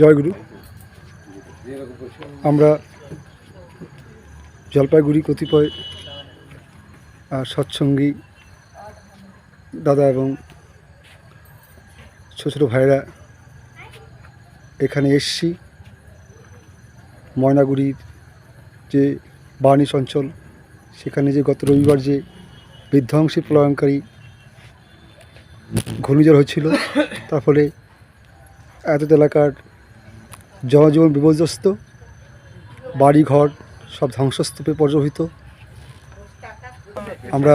জয়গুরু। আমরা জলপাইগুড়ি কতিপয় সৎসঙ্গী দাদা এবং ছোটো ছোটো ভাইরা এখানে এসছি। ময়নাগুড়ির যে বার্নিশ অঞ্চল, সেখানে যে গত রবিবার যে বিধ্বংসী প্রলয়নকারী ঘূর্ণিঝড় হয়েছিল, তার ফলে এত এলাকার জনজীবন বিপর্যস্ত, বাড়িঘর সব ধ্বংসস্তূপে পর্যবহিত। আমরা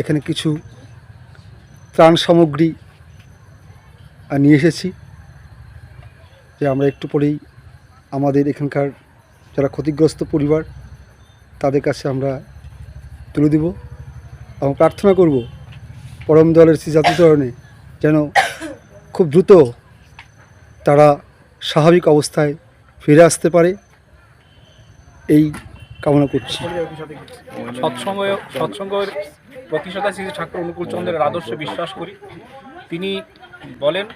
এখানে কিছু ত্রাণ সামগ্রী নিয়ে এসেছি, যে আমরা একটু পরেই আমাদের এখানকার যারা ক্ষতিগ্রস্ত পরিবার, তাদের কাছে আমরা তুলে দেব। এবং প্রার্থনা করব পরম দলের শ্রী জাতিচরণে যেন খুব দ্রুত তারা স্বাভাবিক অবস্থায় ফিরে আসতে পারে, এই কামনা করছি। সৎসঙ্গ সৎসঙ্গের প্রতিষ্ঠাতা শ্রী ঠাকুর অনুকূল চন্দ্রের আদর্শে বিশ্বাস করি। তিনি বলেন,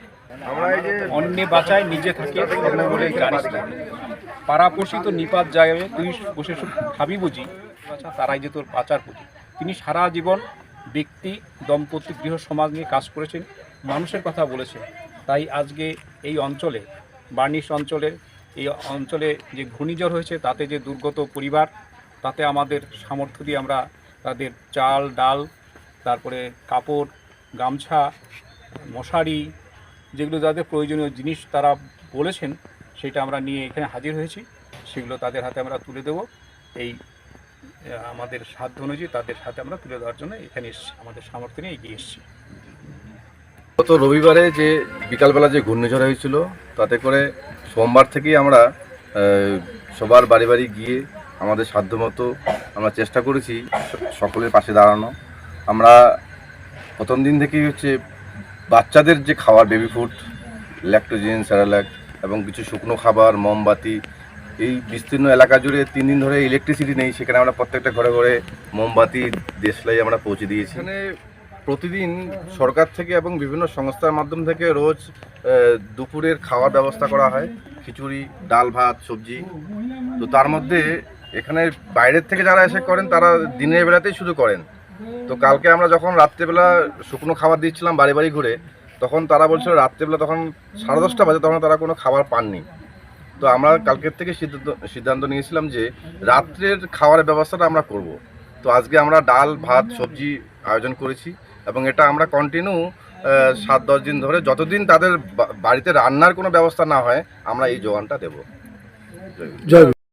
অন্যে বাঁচায় নিজে থাকে বলে জানিস না। পাড়াপোষিত নিপাত যায় তুই বসে খাবি বুঝি আচ্ছা তারাই যে তোর পাচার পুঁজি তিনি সারা জীবন ব্যক্তি, দম্পতি, গৃহ, সমাজ নিয়ে কাজ করেছেন, মানুষের কথা বলেছেন তাই আজকে এই অঞ্চলে, বার্নিশ অঞ্চলে, এই অঞ্চলে যে ঘূর্ণিঝড় হয়েছে, তাতে যে দুর্গত পরিবার, তাতে আমাদের সামর্থ্য দিয়ে আমরা তাদের চাল, ডাল, তারপরে কাপড়, গামছা, মশারি, যেগুলো যাদের প্রয়োজনীয় জিনিস তারা বলেছেন, সেটা আমরা নিয়ে এখানে হাজির হয়েছি। সেগুলো তাদের হাতে আমরা তুলে দেব। এই আমাদের সাধ্য অনুযায়ী তাদের সাথে আমরা তুলে দেওয়ার জন্য এখানে আমাদের সামর্থ্য নিয়ে এগিয়ে এসেছি। গত রবিবারে যে বিকালবেলা যে ঘূর্ণিঝড় হয়েছিল, তাতে করে সোমবার থেকেই আমরা সবার বাড়ি বাড়ি গিয়ে আমাদের সাধ্যমতো আমরা চেষ্টা করেছি সকলের পাশে দাঁড়ানো। আমরা প্রথম দিন থেকেই হচ্ছে বাচ্চাদের যে খাবার বেবি ফুড ল্যাক্টোজেন স্যারাল্যাক এবং কিছু শুকনো খাবার, মোমবাতি এই বিস্তীর্ণ এলাকা জুড়ে তিন দিন ধরে ইলেকট্রিসিটি নেই, সেখানে আমরা প্রত্যেকটা ঘরে ঘরে মোমবাতি, দেশলাই আমরা পৌঁছে দিয়েছি। এখানে প্রতিদিন সরকার থেকে এবং বিভিন্ন সংস্থার মাধ্যম থেকে রোজ দুপুরের খাওয়ার ব্যবস্থা করা হয়, খিচুড়ি, ডাল ভাত, সবজি। তো তার মধ্যে এখানে বাইরের থেকে যারা এসে করেন, তারা দিনের বেলাতেই শুধু করেন। তো কালকে আমরা যখন রাত্রেবেলা শুকনো খাবার দিচ্ছিলাম বাড়ি বাড়ি ঘুরে, তখন তারা বলছিল রাত্রেবেলা তখন সাড়ে দশটা বাজে, তখন তারা কোনো খাবার পাননি। তো আমরা কালকের থেকে সিদ্ধান্ত সিদ্ধান্ত নিয়েছিলাম যে রাত্রের খাওয়ার ব্যবস্থাটা আমরা করব। তো আজকে আমরা ডাল, ভাত, সবজি আয়োজন করেছি এবং এটা আমরা কন্টিনিউ সাত, দশ দিন ধরে যতদিন তাদের বাড়িতে রান্নার কোনো ব্যবস্থা না হয়, আমরা এই জোগানটা দেবো। জয়।